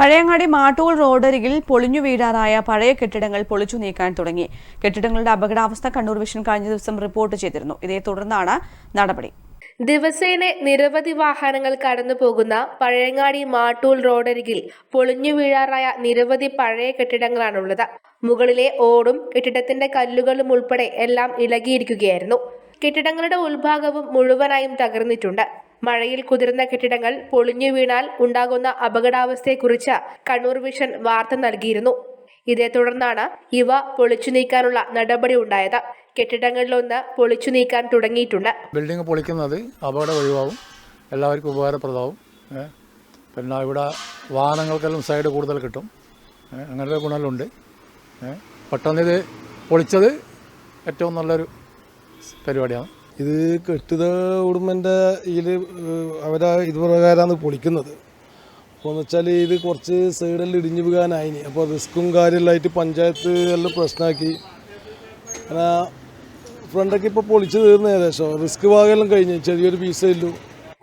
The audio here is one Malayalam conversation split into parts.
പഴയങ്ങാടി മാട്ടൂൾ റോഡരികിൽ പൊളിഞ്ഞു വീഴാറായ പഴയ കെട്ടിടങ്ങൾ പൊളിച്ചു നീക്കാൻ തുടങ്ങി. കെട്ടിടങ്ങളുടെ അപകടാവസ്ഥ കണ്ണൂർ വിഷൻ കഴിഞ്ഞ ദിവസം റിപ്പോർട്ട് ചെയ്തിരുന്നു. ഇതേ തുടർന്നാണ് നടപടി. ദിവസേന നിരവധി വാഹനങ്ങൾ കടന്നു പോകുന്ന പഴയങ്ങാടി മാട്ടൂൾ റോഡരികിൽ പൊളിഞ്ഞു വീഴാറായ നിരവധി പഴയ കെട്ടിടങ്ങളാണുള്ളത്. മുകളിലെ ഓടും കെട്ടിടത്തിന്റെ കല്ലുകളും ഉൾപ്പെടെ എല്ലാം ഇളകിയിരിക്കുകയായിരുന്നു. കെട്ടിടങ്ങളുടെ ഉൾഭാഗവും മുഴുവനായും തകർന്നിട്ടുണ്ട്. മഴയിൽ കുതിർന്ന കെട്ടിടങ്ങൾ പൊളിഞ്ഞു വീണാൽ ഉണ്ടാകുന്ന അപകടാവസ്ഥയെക്കുറിച്ച് കണ്ണൂർ വിഷൻ വാർത്ത നൽകിയിരുന്നു. ഇതേ തുടർന്നാണ് ഇവ പൊളിച്ചു നീക്കാനുള്ള നടപടി ഉണ്ടായത്. കെട്ടിടങ്ങളിലൊന്ന് പൊളിച്ചു നീക്കാൻ തുടങ്ങിയിട്ടുണ്ട്. ബിൽഡിംഗ് പൊളിക്കുന്നത് അപകടം ഒഴിവാകും എല്ലാവർക്കും ഉപകാരപ്രദമാവും. പിന്നെ ഇവിടെ വാഹനങ്ങൾക്കെല്ലാം സൈഡ് കൂടുതൽ കിട്ടും. അങ്ങനെ ഏ? പെട്ടെന്ന് ഇത് പൊളിച്ചത് ഏറ്റവും നല്ലൊരു പരിപാടിയാണ്. ഇത് കെട്ടിട ഉടുമ്പന്റെ ഇതിൽ അവരെ ഇത് പ്രകാരമാണ് പൊളിക്കുന്നത്. അപ്പോൾ എന്ന് വെച്ചാൽ ഇത് കുറച്ച് സൈഡിൽ ഇടിഞ്ഞു വീകാനായിനി അപ്പോൾ റിസ്ക്കും കാര്യമെല്ലാമായിട്ട് പഞ്ചായത്ത് എല്ലാം പ്രശ്നമാക്കി അങ്ങനെ ഫ്രണ്ടൊക്കെ ഇപ്പോൾ പൊളിച്ചു തീർന്ന ഏകദേശം. റിസ്ക് ഭാഗമെല്ലാം കഴിഞ്ഞ്. ചെറിയൊരു പീസേ ഉള്ളൂ.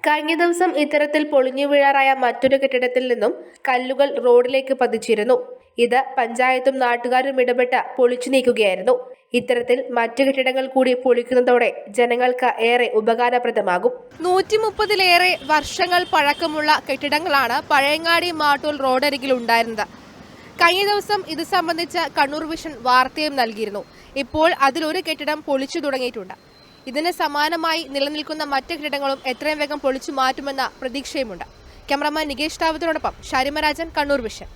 കഴിഞ്ഞ ദിവസം ഇത്തരത്തിൽ പൊളിഞ്ഞു വീഴാറായ മറ്റൊരു കെട്ടിടത്തിൽ നിന്നും കല്ലുകൾ റോഡിലേക്ക് പതിച്ചിരുന്നു. ഇത് പഞ്ചായത്തും നാട്ടുകാരും ഇടപെട്ട് പൊളിച്ചു നീക്കുകയായിരുന്നു. ഇത്തരത്തിൽ മറ്റു കെട്ടിടങ്ങൾ കൂടി പൊളിക്കുന്നതോടെ ജനങ്ങൾക്ക് ഏറെ ഉപകാരപ്രദമാകും. നൂറ്റി മുപ്പതിലേറെ വർഷങ്ങൾ പഴക്കമുള്ള കെട്ടിടങ്ങളാണ് പഴയങ്ങാടി മാട്ടൂൽ റോഡരികിൽ ഉണ്ടായിരുന്നത്. കഴിഞ്ഞ ദിവസം ഇത് സംബന്ധിച്ച് കണ്ണൂർ വിഷൻ വാർത്തയും നൽകിയിരുന്നു. ഇപ്പോൾ അതിലൊരു കെട്ടിടം പൊളിച്ചു തുടങ്ങിയിട്ടുണ്ട്. ഇതിന് സമാനമായി നിലനിൽക്കുന്ന മറ്റു കെട്ടിടങ്ങളും എത്രയും വേഗം പൊളിച്ചു മാറ്റുമെന്ന പ്രതീക്ഷയുമുണ്ട്. ക്യാമറമാൻ നികേഷ് റാവത്തിനോടൊപ്പം ഷാരിമരാജൻ കണ്ണൂർ വിഷൻ.